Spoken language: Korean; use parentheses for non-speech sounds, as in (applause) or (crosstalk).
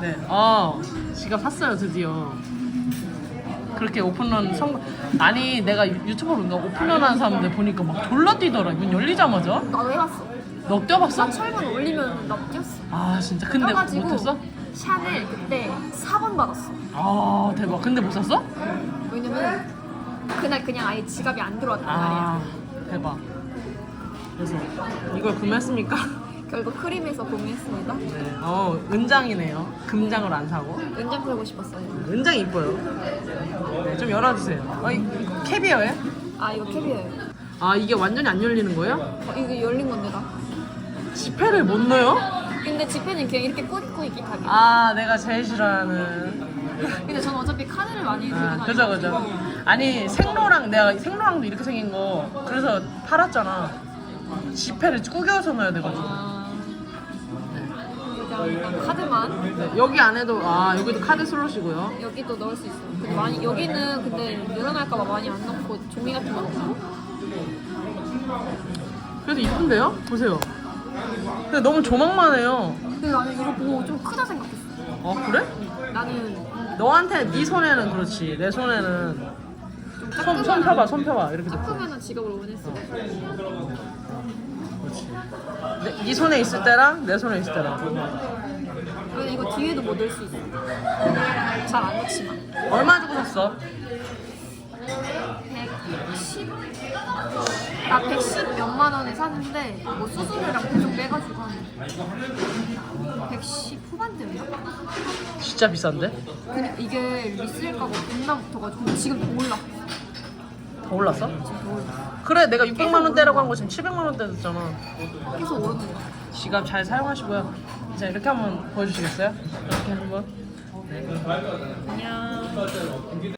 네. 어, 지갑 샀어요, 드디어. 그렇게 오픈런 성 아니 내가 유- 유튜브로 오픈런 하는 사람들 보니까 막 졸라 뛰더라. 문 열리자마자. 나도 해봤어. 너 뛰어봤어? 나 철문 올리면 나 뛰었어. 아 진짜 근데 못했어? 샤넬 그때 4번 받았어. 아 대박. 근데 못 샀어? 왜냐면 그날 그냥 아예 지갑이 안 들어왔단 말이야. 아 대박. 그래서 이걸 구매했습니까? 결국 크림에서 구매했습니다. 네. 어 은장이네요. 금장을 안 사고. 은장 사고 싶었어요. 은장 이뻐요. 네, 좀 열어주세요. 어, 이- 이거 캐비어예요? 아 이거 캐비어예요. 아 이게 완전히 안 열리는 거예요? 어, 이거 열린 건데 나. 지폐를 못 넣어요? 근데 지폐는 그냥 이렇게 꽂고 있기 하게. 아 내가 제일 싫어하는. (laughs) 근데 저는 어차피 카드를 많이 들고 아, 다니고. 그죠 그죠. 아니 생로랑 내가 생로랑도 이렇게 생긴 거 그래서 팔았잖아. 지폐를 구겨서 넣어야 돼가지고. 아, 카드만 네, 여기 안에도 아 여기도 카드 슬롯이고요. 여기도 넣을 수 있어. 근데 많이 여기는 근데 늘어날까봐 많이 안 넣고 종이 같은 거 넣고. 그래도 이쁜데요? 보세요. 근데 너무 조망만해요. 근데 나는 이거 보고 좀 크다 생각했어. 어 그래? 나는 너한테 네 손에는 그렇지. 내 손에는 손, 손 펴봐, 손 펴봐. 이렇게 놓고. 조그마한 지갑을 원했어. 그렇지. 내, 네 손에 있을 때랑 내 손에 있을 때랑. 근데 이거 뒤에도 뭐 넣을 수 있어. 잘 안 넣지만. 얼마 주고 샀어? 110? 나 110 몇만 원에 샀는데 뭐 수수료랑 계속 빼가지고 한 110 후반대였나? 진짜 비싼데? 근데 이게 리셀가가 겁나 붙어가지고 지금 더. 더 올랐어? 그래, 내가 600만 원대라고 한 거 지금 700만 원대 됐잖아. 계속 오르는 거야. 지갑 잘 사용하시고요. 자, 이렇게 한번 보여주시겠어요? 이렇게 한번. 네. 안녕.